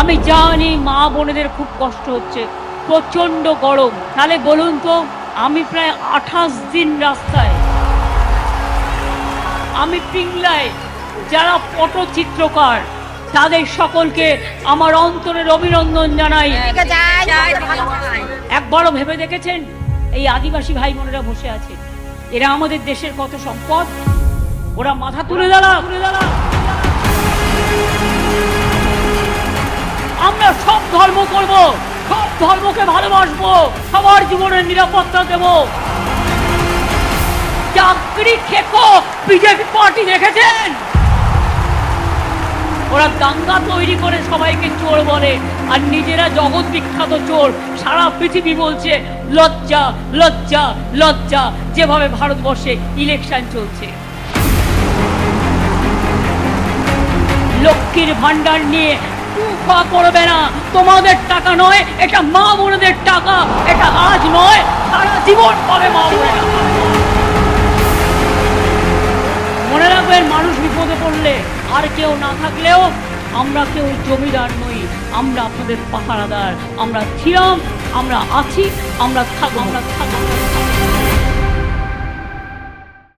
আমি জানি মা বোনেদের খুব কষ্ট হচ্ছে। প্রচণ্ড গরম। তাহলে বলুন তো আমি প্রায় আঠাশ দিন রাস্তায়। আমি পিংলায় যারা পটচিত্রকার তাদের সকলকে আমার অন্তরের অভিনন্দন জানাই। একবারও ভেবে দেখেছেন? এই আদিবাসী ভাই বোনেরা বসে আছে। এরা আমাদের দেশের কত সম্পদ? ওরা মাথা তুলে দাঁড়া তুলে দাঁড়া সব ধর্ম করব, সব ধর্মকে ভালোবাসবো, সবার জীবনের নিরাপত্তা দেব। চাকরি খেকো, বিজেপি পার্টি দেখেছেন? ওরা দাঙ্গা তৈরি করে সবাইকে চোর বলে, আর নিজেরা জগৎ বিখ্যাত চোর। সারা পৃথিবী বলছে, লজ্জা লজ্জা লজ্জা, যেভাবে ভারতবর্ষে ইলেকশন চলছে। লক্ষ্মীর ভান্ডার নিয়ে উফা করবে না। তোমাদের টাকা নয়, এটা মা বোনদের টাকা। এটা আজ নয়, সারা জীবন পাবে মা বোনেরা মনে রাখবেন, মানুষ বিপদে পড়লে আর কেউ না থাকলেও আমরা কেউ জমিদার নই। আমরা আপনাদের পাহারাদার। আমরা ছিলাম, আমরা আছি, আমরা থাকব। আমরা থাকব।